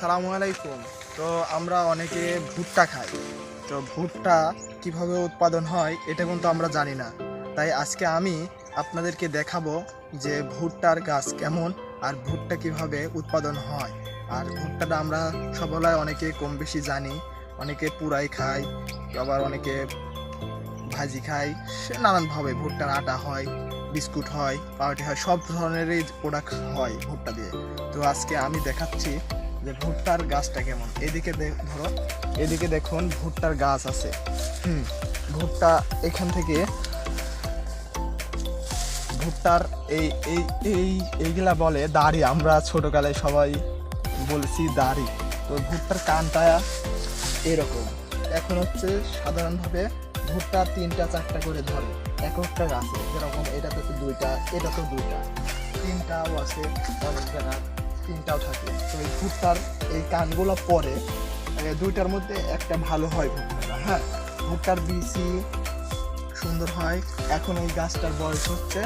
আসসালামু আলাইকুম। তো আমরা অনেকে ভুট্টা খাই। তো ভুট্টা কীভাবে উৎপাদন হয়, এটা কিন্তু আমরা জানি না। তাই আজকে আমি আপনাদেরকে দেখাবো যে ভুট্টার গাছ কেমন আর ভুট্টা কীভাবে উৎপাদন হয়। আর ভুট্টাটা আমরা সবলায় অনেকে কম বেশি জানি। অনেকে পুরাই খায় আবার অনেকে ভাজি খায় সে নানানভাবে ভুট্টার আটা হয়, বিস্কুট হয়, পাউরুটি হয়, সব ধরনেরই প্রোডাক্ট হয় ভুট্টা দিয়ে। তো আজকে আমি দেখাচ্ছি যে ভুট্টার গাছটা কেমন? এদিকে ধরো, এদিকে দেখুন ভুট্টার গাছ আছে। হুম, ভুট্টা এখান থেকে ভুট্টার এই এই এই, এইগুলা বলে দাড়ি। আমরা ছোটকালে সবাই বলেছি দাড়ি। তো ভুট্টার কানটা এরকম। এখন হচ্ছে সাধারণভাবে ভুট্টা তিনটা, চারটা করে ধরে। এক একটা গাছে। যেরকম এটা তো দুইটা, এটা তো দুইটা। তিনটাও আছে, অনেক জায়গা তিনটাও থাকে। তো এই ভুট্টার এই কানগুলো পরে দুইটার মধ্যে একটা ভালো হয় ভুট্টাটা হ্যাঁ? ভুট্টার বিচি সুন্দর হয়। এখন এই গাছটার বয়স হচ্ছে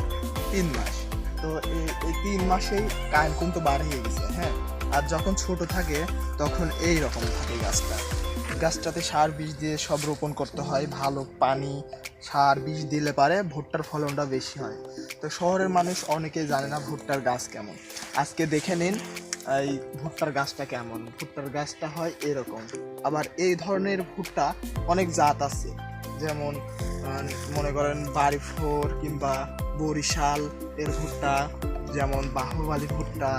তিন মাস। তো এই এই তিন মাসেই কান কিন্তু বাড়িয়ে গেছে হ্যাঁ? আর যখন ছোট থাকে, তখন এই রকম থাকে গাছটা। গাছটাতে সার বীজ দিয়ে সব রোপণ করতে হয়, ভালো পানি সার বীজ দিলে পারে, ভুট্টার ফলনটা বেশি হয়। তো শহরের মানুষ অনেকে জানে না ভুট্টার গাছ কেমন। আজকে দেখে নিন, এই ভুট্টার গাছটা কেমন। ভুট্টার গাছটা হয় এরকম। আবার এই ধরনের ভুট্টা অনেক জাত আছে। যেমন মনে করেন বাড়িফোর কিংবা বরিশাল এর ভুট্টা, যেমন বাহুবালি ভুট্টা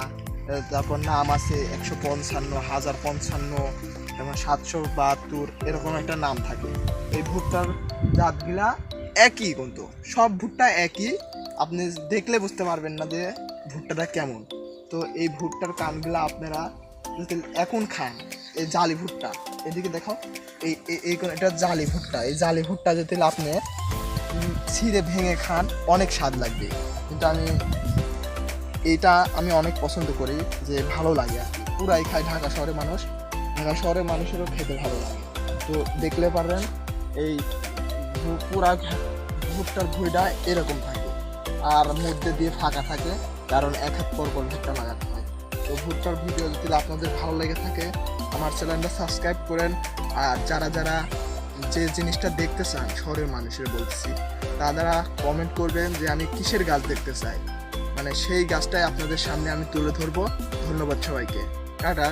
তারপর নাম আছে একশো পঞ্চান্ন, হাজার পঞ্চান্ন যেমন সাতশো বাহাত্তর, এরকম একটা নাম থাকে। এই ভুট্টার জাতগুলা একই কিন্তু। সব ভুট্টা একই। আপনি দেখলে বুঝতে পারবেন না যে ভুট্টাটা কেমন। তো এই ভুট্টার কানগুলা আপনারা যদি এখন খান, এই জালি ভুট্টা, এদিকে দেখো, এই, এই- এটা জালি ভুট্টা, এই জালি ভুট্টা যদি আপনি ছিঁড়ে ভেঙে খান, অনেক স্বাদ লাগবে। কিন্তু আমি এটা আমি অনেক পছন্দ করি যে ভালো লাগে। পুরাই খায় ঢাকা শহরের মানুষ। ঢাকা শহরের মানুষেরও খেতে ভালো লাগে। তো দেখলে পারবেন এই পুরা ভুট্টার ভুঁইটা এরকম থাকে। আর মধ্যে দিয়ে ফাঁকা থাকে, কারণ এক হাত পর পর ভুট্টা লাগাতে হয়। তো ভুট্টার ভিডিও যদি আপনাদের ভালো লেগে থাকে, আমার চ্যানেলটা সাবস্ক্রাইব করেন। আর যারা যারা যে জিনিসটা দেখতে চান, শহরের মানুষের বলছি, তারা কমেন্ট করবেন যে আমি কিসের গাছ দেখতে চাই। মানে সেই গাছটাই আপনাদের সামনে আমি তুলে ধরবো। ধন্যবাদ সবাইকে। টাটা।